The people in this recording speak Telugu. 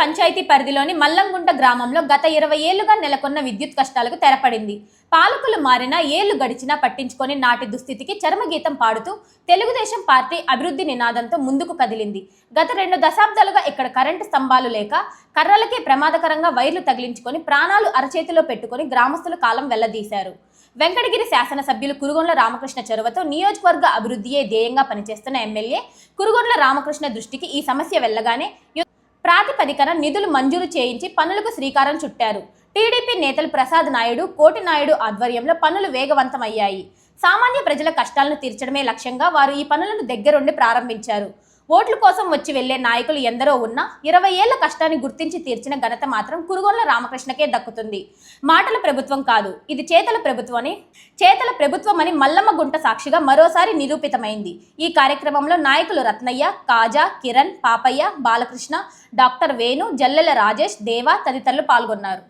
పంచాయతీ పరిధిలోని మల్లంగుంట గ్రామంలో గత ఇరవై ఏళ్ళుగా నెలకొన్న విద్యుత్ కష్టాలకు తెరపడింది. పాలకులు మారినా ఏళ్ళు గడిచినా పట్టించుకొని నాటి దుస్థితికి చర్మగీతం పాడుతూ తెలుగుదేశం పార్టీ అభివృద్ధి నినాదంతో ముందుకు కదిలింది. గత రెండు దశాబ్దాలుగా ఇక్కడ కరెంటు స్తంభాలు లేక కర్రలకే ప్రమాదకరంగా వైర్లు తగిలించుకొని ప్రాణాలు అరచేతిలో పెట్టుకొని గ్రామస్తులు కాలం వెళ్ళదీశారు. వెంకటగిరి శాసనసభ్యులు కురుగొండ్ల రామకృష్ణ చొరవతో నియోజకవర్గ అభివృద్ధియే ధ్యేయంగా పనిచేస్తున్న ఎమ్మెల్యే కురుగొండ్ల రామకృష్ణ దృష్టికి ఈ సమస్య వెళ్ళగానే ప్రాతిపదికన నిధులు మంజూరు చేయించి పనులకు శ్రీకారం చుట్టారు. టీడీపీ నేతలు ప్రసాద్ నాయుడు కోటి నాయుడు ఆధ్వర్యంలో పనులు వేగవంతమయ్యాయి. సామాన్య ప్రజల కష్టాలను తీర్చడమే లక్ష్యంగా వారు ఈ పనులను దగ్గరుండి ప్రారంభించారు. ఓట్ల కోసం వచ్చి వెళ్ళే నాయకులు ఎందరో ఉన్నా ఇరవై ఏళ్ళ కష్టాన్ని గుర్తించి తీర్చిన ఘనత మాత్రం కురుగొండ్ల రామకృష్ణకే దక్కుతుంది. మాటల ప్రభుత్వం కాదు ఇది చేతల ప్రభుత్వం అని చేతల ప్రభుత్వం అని మల్లమ్మ గుంట సాక్షిగా మరోసారి నిరూపితమైంది. ఈ కార్యక్రమంలో నాయకులు రత్నయ్య కాజా కిరణ్ పాపయ్య బాలకృష్ణ డాక్టర్ వేణు జల్లెల రాజేష్ దేవా తదితరులు పాల్గొన్నారు.